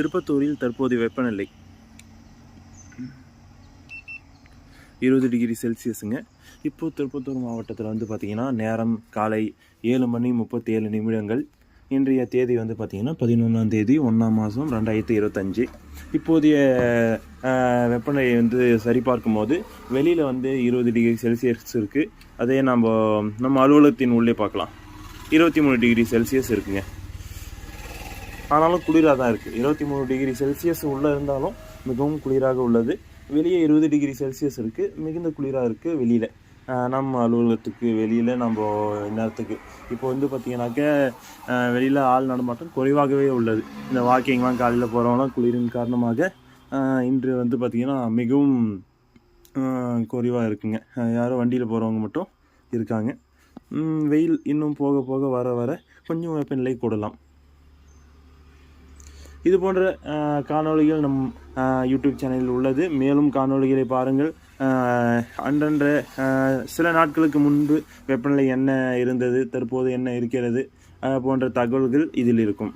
திருப்பத்தூரில் தற்போதைய வெப்பநிலை இருபது டிகிரி செல்சியஸுங்க. இப்போது திருப்பத்தூர் மாவட்டத்தில் வந்து பார்த்திங்கன்னா நேரம் காலை ஏழு மணி முப்பத்தி ஏழு நிமிடங்கள். இன்றைய தேதி வந்து பார்த்திங்கன்னா பதினொன்றாம் தேதி ஒன்றாம் மாதம் ரெண்டாயிரத்தி இருபத்தஞ்சி. இப்போதைய வெப்பநிலையை வந்து சரிபார்க்கும் போது வெளியில் வந்து இருபது டிகிரி செல்சியஸ் இருக்குது அதே நம்ம நம்ம அலுவலகத்தின் உள்ளே பார்க்கலாம். இருபத்தி மூணு டிகிரி செல்சியஸ் இருக்குங்க. ஆனாலும் குளிராக தான் இருக்குது இருபத்தி மூணு டிகிரி செல்சியஸ் உள்ளே இருந்தாலும் மிகவும் குளிராக உள்ளது. வெளியே இருபது டிகிரி செல்சியஸ் இருக்குது மிகுந்த குளிராக இருக்குது வெளியில். நம்ம அலுவலகத்துக்கு வெளியில் நம்ம நேரத்துக்கு இப்போ வந்து பார்த்திங்கனாக்க வெளியில் ஆள் நடமாட்டம் குறைவாகவே உள்ளது. இந்த வாக்கிங்லாம் காலையில் போகிறவங்களாம் குளிரின் காரணமாக இன்று வந்து பார்த்திங்கன்னா மிகவும் குறைவாக இருக்குங்க. யாரும் வண்டியில் போகிறவங்க மட்டும் இருக்காங்க. வெயில் இன்னும் போக போக வர வர கொஞ்சம் வெப்பநிலை கூடலாம். இது போன்ற காணொலிகள் காணொளிகள் நம் யூடியூப் சேனலில் உள்ளது. மேலும் காணொளிகளை பாருங்கள். அன்றன்ற சில நாட்களுக்கு முன்பு வெப்பநிலை என்ன இருந்தது தற்போது என்ன இருக்கிறது போன்ற தகவல்கள் இதில் இருக்கும்.